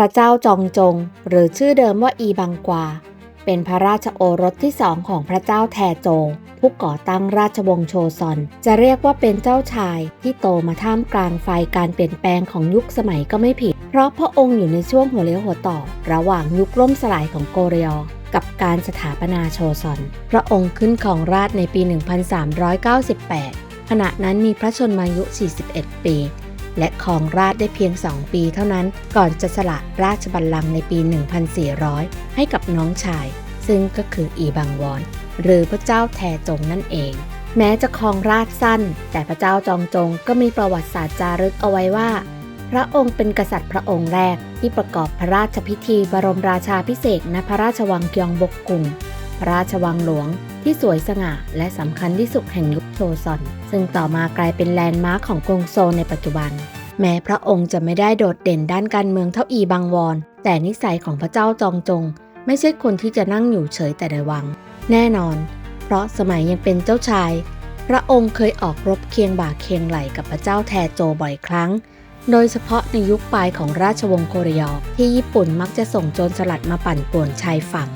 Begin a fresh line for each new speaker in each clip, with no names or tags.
ระเจ้าจองจง หรือชื่อเดิมว่าอีบังกวา เป็นพระราชโอรสที่สองของพระเจ้าแทโจ ผู้ก่อตั้งราชวงศ์โชซอน จะเรียกว่าเป็นเจ้าชายที่โตมาท่ามกลางไฟการเปลี่ยนแปลงของยุคสมัยก็ไม่ผิด เพราะพระองค์อยู่ในช่วงหัวเลี้ยวหัวต่อ ระหว่างยุคล่มสลายของโกเรียกับการสถาปนาโชซอน พระองค์ขึ้นของราชในปี 1398 ขณะนั้นมีพระชนมายุ 41 ปี และครองราชได้เพียง 2 ปีเท่านั้นก่อนจะสละราชบัลลังก์ในปี 1400 ให้กับน้องชาย ซึ่งก็คืออีบังวอน หรือพระเจ้าแทจงนั่นเอง แม้จะครองราชสั้น แต่พระเจ้าจองจงก็มีประวัติศาสตร์จารึกเอาไว้ว่า พระองค์เป็นกษัตริย์พระองค์แรกที่ประกอบพระราชพิธีบรมราชาพิเศษณพระราชวังกยองบกกุง ราชวังหลวงที่สวยสง่าและสำคัญที่สุดแห่งยุคโชซอน ซึ่งต่อมากลายเป็นแลนด์มาร์คของกรุงโซลในปัจจุบัน แม้พระองค์จะไม่ได้โดดเด่นด้านการเมืองเท่าอีบังวอน แต่นิสัยของพระเจ้าจองจง ไม่ใช่คนที่จะนั่งอยู่เฉยแต่ในวัง แน่นอน เพราะสมัยยังเป็นเจ้าชาย พระองค์เคยออกรบเคียงบ่าเคียงไหลกับพระเจ้าแทโจบ่อยครั้ง โดยเฉพาะในยุคปลายของราชวงศ์โคเรียที่ญี่ปุ่นมักจะส่งโจรสลัดมาปั่นป่วนชายฝั่ง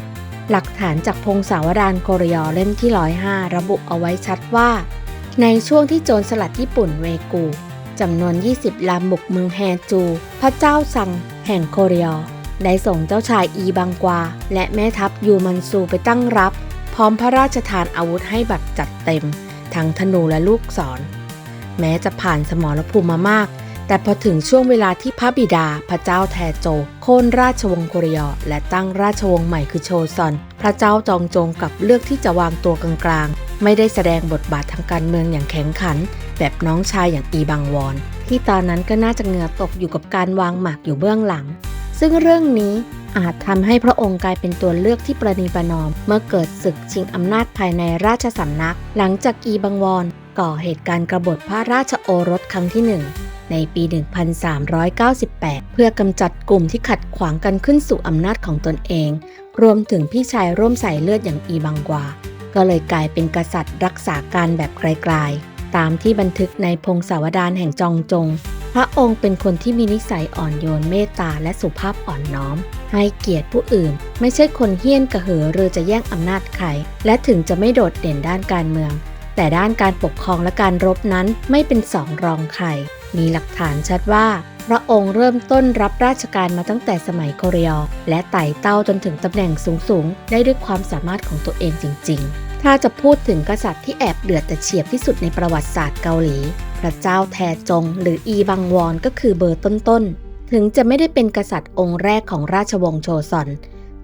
หลักฐานจากพงศาวดารโคเรียเล่มที่ 105 ระบุเอาไว้ชัดว่า ในช่วงที่โจรสลัดญี่ปุ่นเวกูจำนวน 20ลำบุกเมืองแฮจู พระเจ้าซังแห่งโคเรียได้ส่งเจ้าชายอีบังกวา และแม่ทัพยูมันซูไปตั้งรับ พร้อมพระราชทานอาวุธให้แบบจัดเต็ม ทั้งธนูและลูกศร แม้จะผ่านสมรภูมิมามาก แต่พอถึงช่วงเวลาที่พระบิดาพระเจ้าแทโจ โค่นราชวงศ์โคเรียและตั้งราชวงศ์ใหม่คือโชซอน พระเจ้าจองจงกับเลือกที่จะวางตัวกลางๆ ไม่ได้แสดงบทบาททางการเมืองอย่างแข็งขัน แบบน้องชายอย่างอีบังวอน ที่ตอนนั้นก็น่าจะเหงื่อตกอยู่กับการวางหมากอยู่เบื้องหลัง ซึ่งเรื่องนี้อาจทำให้พระองค์กลายเป็นตัวเลือกที่ประนีประนอม เมื่อเกิดศึกชิงอำนาจภายในราชสำนัก หลังจากอีบังวอน ก่อเหตุการณ์กรบฏพระราชโอรสครั้งที่หนึ่งในปี 1398 เพื่อกำจัดกลุ่มที่ขัดขวางกันขึ้นสู่อำนาจของตนเอง รวมถึงพี่ชายร่วมสายเลือดอย่างอีบังกวา ก็เลยกลายเป็นกษัตริย์รักษาการแบบไกลๆ ตามที่บันทึกในพงศาวดารแห่งจองจง พระองค์เป็นคนที่มีนิสัยอ่อนโยนเมตตาและสุภาพอ่อนน้อม ให้เกียรติผู้อื่น ไม่ใช่คนเฮี้ยนกระหือหรือจะแย่งอำนาจใคร และถึงจะไม่โดดเด่นด้านการเมือง แต่ด้านการปกครองและการรบนั้นไม่เป็นสองรองใคร มีหลักฐานชัดว่า พระองค์เริ่มต้นรับราชการมาตั้งแต่สมัยโคเรียและไต่เต้าจนถึงตำแหน่งสูงๆ ได้ด้วยความสามารถของตัวเองจริง ๆ ถ้าจะพูดถึงกษัตริย์ที่แอบเดือดแต่เฉียบที่สุดในประวัติศาสตร์เกาหลี พระเจ้าแทจง หรืออีบังวอนก็คือเบอร์ต้นๆ ถึงจะไม่ได้เป็นกษัตริย์องค์แรกของราชวงศ์โชซอน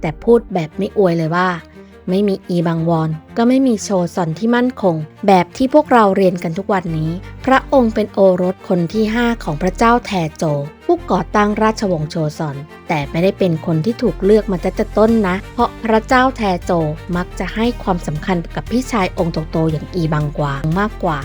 แต่พูดแบบไม่อวยเลยว่า ไม่มีอีบังวอนก็ไม่มีโชซอนที่มั่นคง แบบที่พวกเราเรียนกันทุกวันนี้ พระองค์เป็นโอรสคนที่ 5 ของพระเจ้าแทโจ ผู้ก่อตั้งราชวงศ์โชซอน แต่ไม่ได้เป็นคนที่ถูกเลือกมาตั้งต่ต้นนะ เพราะพระเจ้าแทโจมักจะให้ความสำคัญกับพี่ชายองค์โตๆอย่างอีบังกวางมากกว่า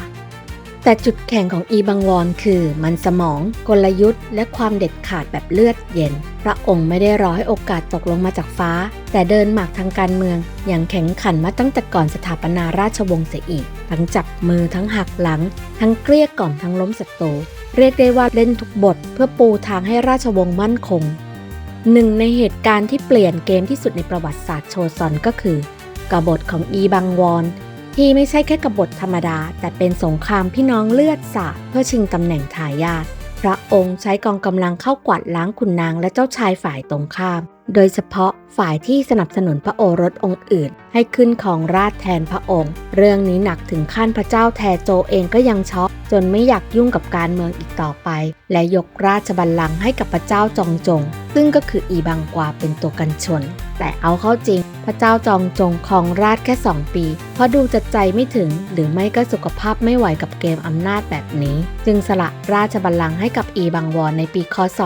แต่จุดแข็งของอีบังวอนคือมันสมอง กลยุทธ์ และความเด็ดขาดแบบเลือดเย็น พระองค์ไม่ได้รอให้โอกาสตกลงมาจากฟ้า แต่เดินหมากทางการเมือง อย่างแข็งขันมาตั้งแต่ก่อนสถาปนาราชวงศ์เสียอีก ทั้งจับมือทั้งหักหลัง ทั้งเกลี้ยกล่อมทั้งล้มศัตรูเรียกได้ว่าเล่นทุกบท เพื่อปูทางให้ราชวงศ์มั่นคงหนึ่งในเหตุการณ์ที่เปลี่ยนเกมที่สุดในประวัติศาสตร์โชซอนก็คือกบฏของอีบังวอน ที่ไม่ใช่แค่กบฏธรรมดา แต่เป็นสงครามพี่น้องเลือดสาดเพื่อชิงตำแหน่งทายาทพระองค์ใช้กองกำลังเข้ากวาดล้างขุนนางและเจ้าชายฝ่ายตรงข้าม โดยเฉพาะฝ่ายที่สนับสนุนพระโอรสองค์อื่น ให้ขึ้นของราชแทนพระองค์ เรื่องนี้หนักถึงขั้นพระเจ้าแทโจเองก็ยังช็อกจนไม่อยากยุ่งกับการเมืองอีกต่อไป และยกราชบัลลังก์ให้กับพระเจ้าจองจง ซึ่งก็คืออีบังกวาเป็นตัวกันชน แต่เอาเข้าจริง พระเจ้าจองจงครองราชแค่ 2 ปี เพราะดูจะใจไม่ถึงหรือไม่ก็สุขภาพไม่ไหวกับเกมอำนาจแบบนี้ จึงสละราชบัลลังก์ให้กับอีบังวอนในปีคศ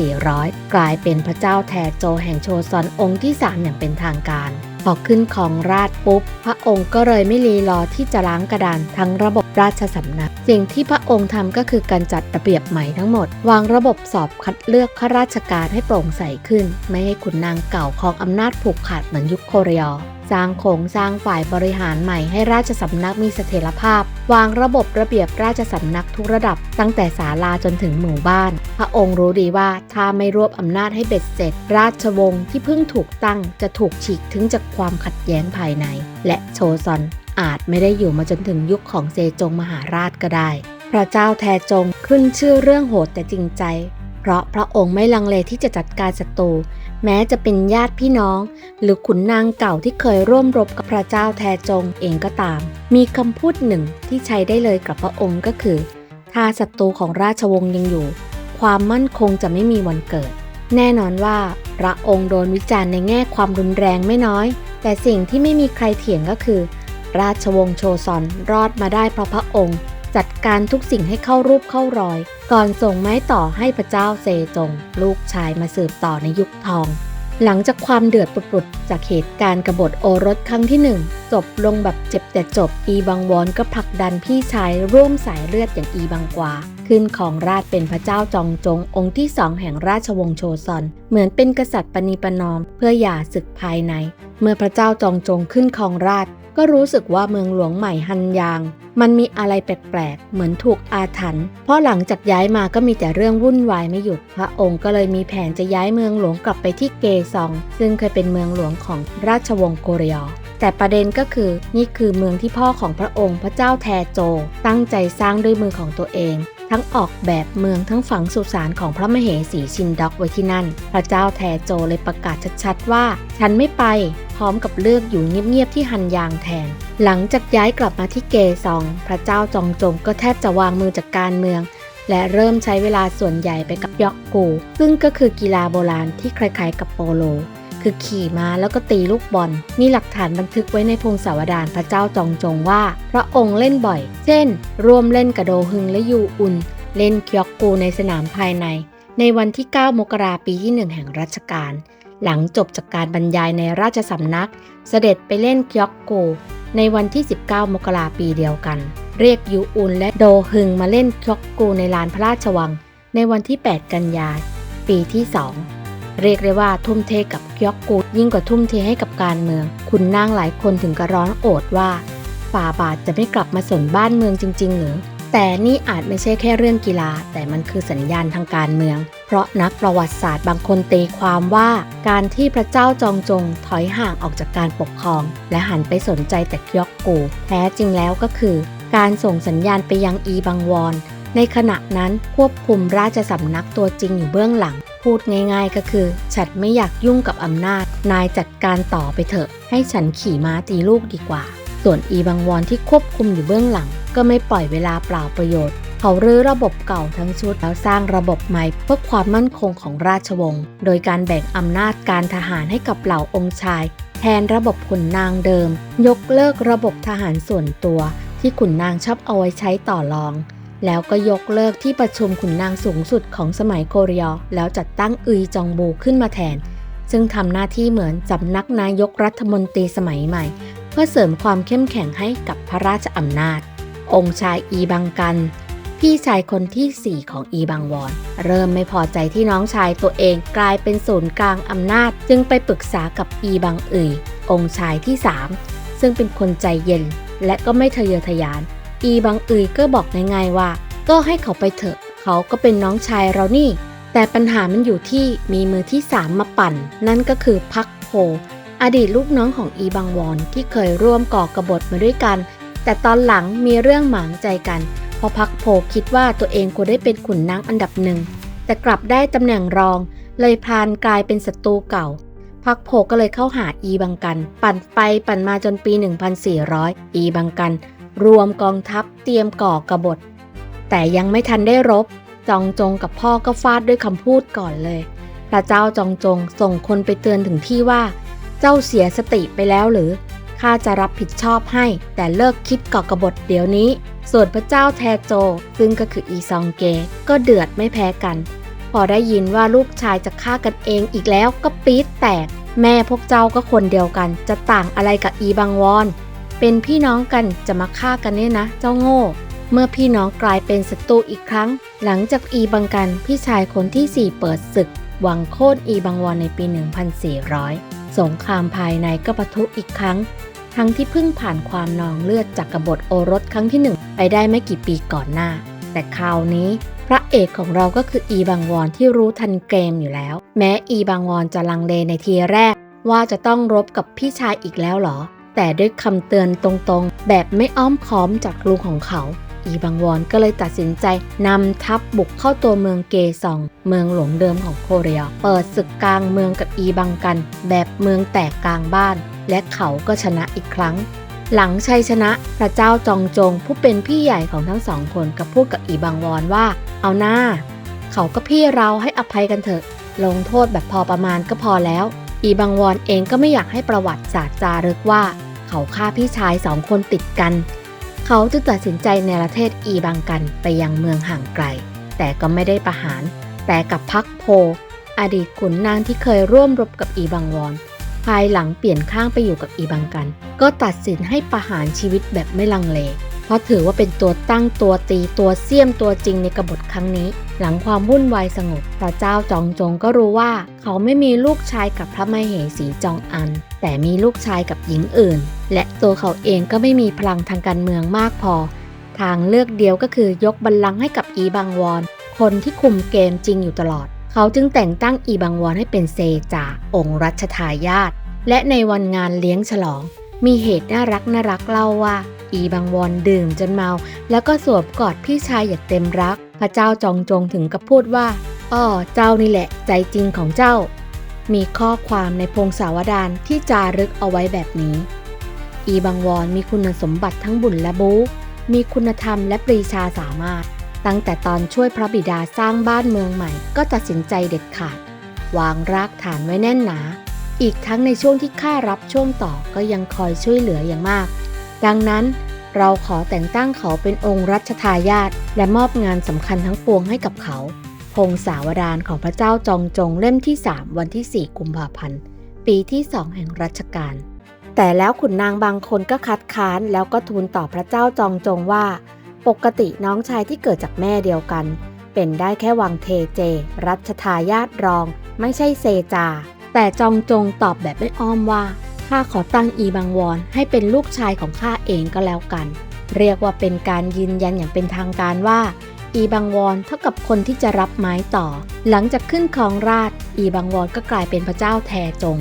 1400 กลายเป็นพระเจ้าแทโจแห่งโชซอนองค์ที่ 3 อย่างเป็นทางการ พอขึ้นของราชปุ๊บ พระองค์ก็เลยไม่รีรอที่จะล้างกระดานทั้งระบบราชสำนัก สิ่งที่พระองค์ทำก็คือการจัดระเบียบใหม่ทั้งหมด วางระบบสอบคัดเลือกข้าราชการให้โปร่งใสขึ้น ไม่ให้ขุนนางเก่าของอำนาจผูกขาดเหมือนยุคโคเรีย สร้างโครงสร้างฝ่ายบริหารใหม่ให้ราชสำนักมีเสถียรภาพ วางระบบระเบียบราชสำนักทุกระดับ ตั้งแต่ศาลาจนถึงหมู่บ้าน พระองค์รู้ดีว่าถ้าไม่รวบอำนาจให้เบ็ดเสร็จ ราชวงศ์ที่เพิ่งถูกตั้งจะถูกฉีกถึงจากความขัดแย้งภายใน และโชซอนอาจไม่ได้อยู่มาจนถึงยุคของเซจงมหาราชก็ได้ พระเจ้าแทจงขึ้นชื่อเรื่องโหดแต่จริงใจ เพราะพระองค์ไม่ลังเลที่จะจัดการศัตรู แม้จะเป็นญาติพี่น้อง หรือขุนนางเก่าที่เคยร่วมรบกับพระเจ้าแทจงเองก็ตาม มีคำพูดหนึ่งที่ใช้ได้เลยกับพระองค์ก็คือ ถ้าศัตรูของราชวงศ์ยังอยู่ ความมั่นคงจะไม่มีวันเกิด แน่นอนว่าพระองค์โดนวิจารณ์ในแง่ความรุนแรงไม่น้อย แต่สิ่งที่ไม่มีใครเถียงก็คือ ราชวงศ์โชซอนรอดมาได้เพราะพระองค์ จัดการทุกสิ่งให้เข้ารูปเข้ารอย ก่อนส่งไม้ต่อให้พระเจ้าเซจง ลูกชายมาสืบต่อในยุคทอง หลังจากความเดือดปุดๆจากเหตุการณ์กบฏโอรสครั้งที่หนึ่งจบลงแบบเจ็บแต่จบ อีบังวอนก็ผลักดันพี่ชายร่วมสายเลือดอย่างอีบังกวาขึ้นของราชเป็นพระเจ้าจองจงองค์ที่สองแห่งราชวงศ์โชซอน เหมือนเป็นกษัตริย์ปณีประนอม เพื่อหย่าศึกภายใน เมื่อพระเจ้าจองจงขึ้นครองราช ก็รู้สึกว่าเมืองหลวงใหม่ฮันยาง มันมีอะไรแปลกๆ เหมือนถูกอาถรรพ์เพราะหลังจากย้ายมาก็มีแต่เรื่องวุ่นวายไม่หยุด พระองค์ก็เลยมีแผนจะย้ายเมืองหลวงกลับไปที่เกซอง ซึ่งเคยเป็นเมืองหลวงของราชวงศ์โกรยแต่ประเด็นก็คือนี่คือเมืองที่พ่อของพระองค์พระเจ้าแทโจ ตั้งใจสร้างด้วยมือของตัวเองทั้งออกแบบเมืองทั้งฝังสุสานของพระมเหสีชินด็อกไว้ที่นั่น พระเจ้าแทโจเลยประกาศชัดๆว่า ฉันไม่ไป พร้อมกับเลือกอยู่เงียบๆที่ฮันยางแทน หลังจากย้ายกลับมาที่เกซอง พระเจ้าจองจงก็แทบจะวางมือจากการเมือง และเริ่มใช้เวลาส่วนใหญ่ไปกับยอกกู ซึ่งก็คือกีฬาโบราณที่คล้ายๆกับโปโล คือขี่ม้าแล้วก็ตีลูกบอล มีหลักฐานบันทึกไว้ในพงศาวดารพระเจ้าจองจงว่า พระองค์เล่นบ่อย เช่น ร่วมเล่นกระโดฮึงและยูอุน เล่นคยอกกูในสนามภายใน ในวันที่ 9 มกราปีที่ 1 แห่งรัชกาล หลังจบจากการบรรยายในราชสำนัก เสด็จไปเล่นคยอกกูในวันที่ 19 มกราปีเดียวกัน เรียกยูอุนและโดฮึงมาเล่นคยอกกูในลานพระราชวัง ในวันที่ 8 กันยาปีที่ 2 เรียกได้ว่าทุ่มเทกับคยอกกูยิ่งกว่าทุ่มเทให้กับการเมือง คุณนางหลายคนถึงกระร้อนโอดว่าฝ่าบาทจะไม่กลับมาสนบ้านเมืองจริง ๆ หรือแต่นี่อาจไม่ใช่แค่เรื่องกีฬา แต่มันคือสัญญาณทางการเมือง ราะนักประวัติศาสตร์บางคนตีความว่าการที่พระเจ้าจองจงถอยห่างออกจากการปกครอง และหันไปสนใจแต่ยอกกู แท้จริงแล้วก็คือ การส่งสัญญาณไปยังอีบังวอน ในขณะนั้นควบคุมราชสำนักตัวจริงอยู่เบื้องหลัง พูดง่ายๆก็คือ ฉันไม่อยากยุ่งกับอำนาจ นายจัดการต่อไปเถอะ ให้ฉันขี่ม้าตีลูกดีกว่า ส่วนอีบังวอนที่ควบคุมอยู่เบื้องหลัง ก็ไม่ปล่อยเวลาเปล่าประโยชน์ เขารื้อระบบเก่าทั้งชุดแล้วสร้างระบบใหม่เพื่อความมั่นคงของราชวงศ์โดยการแบ่งอำนาจการทหารให้กับเหล่าองค์ชาย แทนระบบขุนนางเดิม ยกเลิกระบบทหารส่วนตัว ที่ขุนนางชอบเอาไว้ใช้ต่อรอง แล้วก็ยกเลิกที่ประชุมขุนนางสูงสุดของสมัยโกรยอแล้วจัดตั้งอุยจองบูขึ้นมาแทน ซึ่งทำหน้าที่เหมือนสำนักนายกรัฐมนตรีสมัยใหม่ เพื่อเสริมความเข้มแข็งให้กับพระราชอำนาจ องค์ชายอีบังกัน พี่ชายคนที่ 4 ของอีบังวอน เริ่มไม่พอใจที่น้องชายตัวเองกลายเป็นศูนย์กลางอำนาจ จึงไปปรึกษากับอีบังอึยองค์ชายที่ 3 ซึ่งเป็นคนใจเย็น และก็ไม่ทะเยอทะยาน อีบังอึยก็บอกง่ายๆว่า ก็ให้เขาไปเถอะ เขาก็เป็นน้องชายเรานี่ แต่ปัญหามันอยู่ที่มีมือที่สามมาปั่น นั่นก็คือพักโพอดีตลูกน้องของอีบังวอนที่เคยร่วมก่อกบฏมาด้วยกัน แต่ตอนหลังมีเรื่องหมางใจกัน เพราะพักโพคิดว่าตัวเองควรได้เป็นขุนนางอันดับหนึ่ง แต่กลับได้ตำแหน่งรอง เลยพานกลายเป็นศัตรูเก่า พักโพก็เลยเข้าหาอีบังกัน ปั่นไปปั่นมาจนปี 1400 อีบังกัน รวมกองทัพเตรียมก่อกบฏ แต่ยังไม่ทันได้รบ จองจงกับพ่อก็ฟาดด้วยคำพูดก่อนเลย พระเจ้าจองจงส่งคนไปเตือนถึงที่ว่า เจ้าเสียสติไปแล้วหรือ ข้าจะรับผิดชอบให้ แต่เลิกคิดก่อกบฏเดี๋ยวนี้ ส่วนพระเจ้าแทโจ ซึ่งก็คืออีซองเก ก็เดือดไม่แพ้กัน พอได้ยินว่าลูกชายจะฆ่ากันเองอีกแล้วก็ปี๊ดแตก แม่พวกเจ้าก็คนเดียวกัน จะต่างอะไรกับอีบังวอน เป็นพี่น้องกันจะมาฆ่ากันเนี่ยนะ เจ้าโง่ เมื่อพี่น้องกลายเป็นศัตรูอีกครั้ง หลังจากอีบังกันพี่ชายคนที่ 4 เปิดศึกหวังโค่นอีบังวอนในปี 1400 สงครามภายในก็ปะทุอีกครั้ง ทั้งที่เพิ่งผ่านความนองเลือดจากกบฏโอรสครั้งที่หนึ่งไปได้ไม่กี่ปีก่อนหน้า แต่คราวนี้พระเอกของเราก็คืออีบังวอนที่รู้ทันเกมอยู่แล้ว แม้อีบังวอนจะลังเลในทีแรก ว่าจะต้องรบกับพี่ชายอีกแล้วเหรอ แต่ด้วยคำเตือนตรงๆ แบบไม่อ้อมค้อมจากลุงของเขา อีบังวอนก็เลยตัดสินใจนำทัพบุกเข้าตัวเมืองเกซอง เมืองหลวงเดิมของโคเรีย เปิดศึกกลางเมืองกับอีบังกัน แบบเมืองแตกกลางบ้าน และเขาก็ชนะอีกครั้ง หลังชัยชนะพระเจ้าจองจง ผู้เป็นพี่ใหญ่ของทั้งสองคนก็พูดกับอีบังวอนว่า เอาหน้า เขาก็พี่เราให้อภัยกันเถอะ ลงโทษแบบพอประมาณก็พอแล้ว อีบังวอนเองก็ไม่อยากให้ประวัติศาสตร์จารึกว่า เขาฆ่าพี่ชายสองคนติดกัน เขาจึงตัดสินใจในประเทศอีบังกันไปยังเมืองห่างไกล แต่ก็ไม่ได้ประหาร แต่กับพักโพ อดีตขุนนางที่เคยร่วมรบกับอีบังวอน ภายหลังเปลี่ยนข้างไปอยู่กับอีบังกัน ก็ตัดสินให้ประหารชีวิตแบบไม่ลังเล เพราะถือว่าเป็นตัวตั้งตัวตีตัวเสี้ยมตัวจริงในกบฏครั้งนี้ หลังความวุ่นวายสงบ พระเจ้าจองจงก็รู้ว่าเขาไม่มีลูกชายกับพระมเหสีจองอัน แต่มีลูกชายกับหญิงอื่น และตัวเขาเองก็ไม่มีพลังทางการเมืองมากพอ ทางเลือกเดียวก็คือยกบัลลังก์ให้กับอีบังวอน คนที่คุมเกมจริงอยู่ตลอด เขาจึงแต่งตั้งอีบังวอนให้เป็นเซจาองค์รัชทายาทและในวันงานเลี้ยงฉลอง มีเหตุน่ารักน่ารักเล่าว่า อีบังวอนดื่มจนเมา แล้วก็สวมกอดพี่ชายอย่างเต็มรัก พระเจ้าจองจงถึงกับพูดว่าอ้อเจ้านี่แหละใจจริงของเจ้า มีข้อความในพงศาวดารที่จารึกเอาไว้แบบนี้ อีบังวอนมีคุณสมบัติทั้งบุญและบู๊มีคุณธรรมและปรีชาสามารถ ตั้งแต่ตอนช่วยพระบิดาสร้างบ้านเมืองใหม่ ก็ตัดสินใจเด็ดขาด วางรากฐานไว้แน่นหนา อีกทั้งในช่วงที่ข้ารับช่วงต่อก็ยังคอยช่วยเหลืออย่างมาก ดังนั้น เราขอแต่งตั้งเขาเป็นองค์รัชทายาทและมอบงานสำคัญทั้งปวงให้กับเขา พงศาวดารของพระเจ้าจองจงเล่มที่ 3 วันที่ 4 กุมภาพันธ์ ปีที่2แห่งรัชกาลแต่แล้วขุนนางบางคนก็คัดค้านแล้วก็ทูลต่อพระเจ้าจองจงว่า ปกติน้องชายที่เกิดจากแม่เดียวกัน เป็นได้แค่วังเทเจ รัชทายาทรอง ไม่ใช่เซจา แต่จองจงตอบแบบไม่อ้อมว่า ข้าขอตั้งอีบังวอนให้เป็นลูกชายของข้าเองก็แล้วกัน เรียกว่าเป็นการยืนยันอย่างเป็นทางการว่า อีบังวอนเท่ากับคนที่จะรับไม้ต่อ หลังจากขึ้นครองราชอีบังวอนก็กลายเป็นพระเจ้าแทจง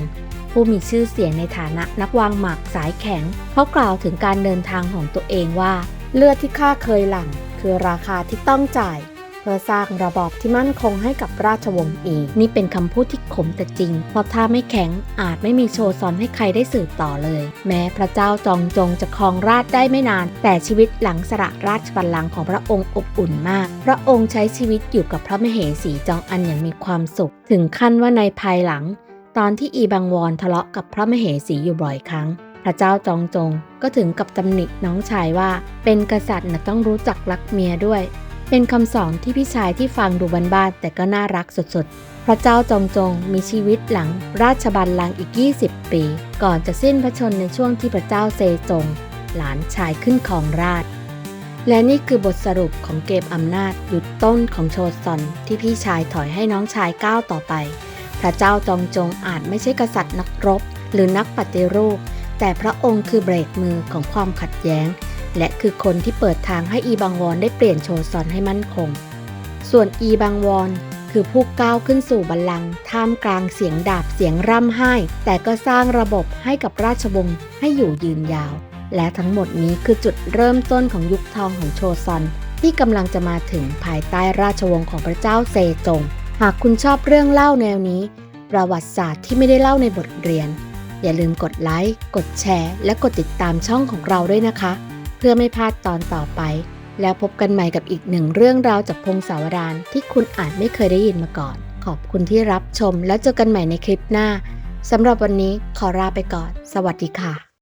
ผู้มีชื่อเสียงในฐานะนักวางหมากสายแข็งเขากล่าวถึงการเดินทางของตัวเองว่า เลือดที่ข้าเคยหลั่งคือราคาที่ต้องจ่าย เพื่อสร้างระบอบที่มั่นคงให้กับราชวงศ์อีก นี่เป็นคำพูดที่ขมแต่จริง เพราะถ้าไม่แข็งอาจไม่มีโชว์ซอนให้ใครได้สืบต่อเลย แม้พระเจ้าจองจงจะครองราชได้ไม่นาน แต่ชีวิตหลังสละราชบัลลังก์ของพระองค์อบอุ่นมาก พระองค์ใช้ชีวิตอยู่กับพระมเหสีจองอันอย่างมีความสุข ถึงขั้นว่าในภายหลัง ตอนที่อีบังวอนทะเลาะกับพระมเหสีอยู่บ่อยครั้งพระเจ้าจองจงก็ถึงกับตำหนิน้องชายว่า เป็นกษัตริย์นะต้องรู้จักรักเมียด้วย เป็นคำสอนที่พี่ชายที่ฟังดูบ้านๆแต่ก็น่ารักสุดๆ พระเจ้าจงจงมีชีวิตหลังราชบัลลังก์อีก 20 ปี ก่อนจะสิ้นพระชนในช่วงที่พระเจ้าเซจง หลานชายขึ้นครองราช และนี่คือบทสรุปของเกมอำนาจหยุดต้นของโชซอนที่พี่ชายถอยให้น้องชายก้าวต่อไป พระเจ้าจองจงอาจไม่ใช่กษัตริย์นักรบ หรือนักปฏิรูป แต่พระองค์คือเบรกมือของความขัดแย้ง และคือคนที่เปิดทางให้อีบังวอนได้เปลี่ยนโชซอนให้มั่นคง ส่วนอีบังวอนคือผู้ก้าวขึ้นสู่บัลลังก์ท่ามกลางเสียงดาบเสียงร่ำไห้ แต่ก็สร้างระบบให้กับราชวงศ์ให้อยู่ยืนยาว และทั้งหมดนี้คือจุดเริ่มต้นของยุคทองของโชซอน ที่กำลังจะมาถึงภายใต้ราชวงศ์ของพระเจ้าเซจง หากคุณชอบเรื่องเล่าแนวนี้ ประวัติศาสตร์ที่ไม่ได้เล่าในบทเรียน อย่าลืมกดไลค์กดแชร์ และกดติดตามช่องของเราด้วยนะคะ พื่อไม่พลาดตอนต่อไป แล้วพบกันใหม่กับอีกหนึ่งเรื่องราวจากพงศาวดารที่คุณอาจไม่เคยได้ยินมาก่อน ขอบคุณที่รับชมแล้วเจอกันใหม่ในคลิปหน้าสำหรับวันนี้ขอลาไปก่อน สวัสดีค่ะ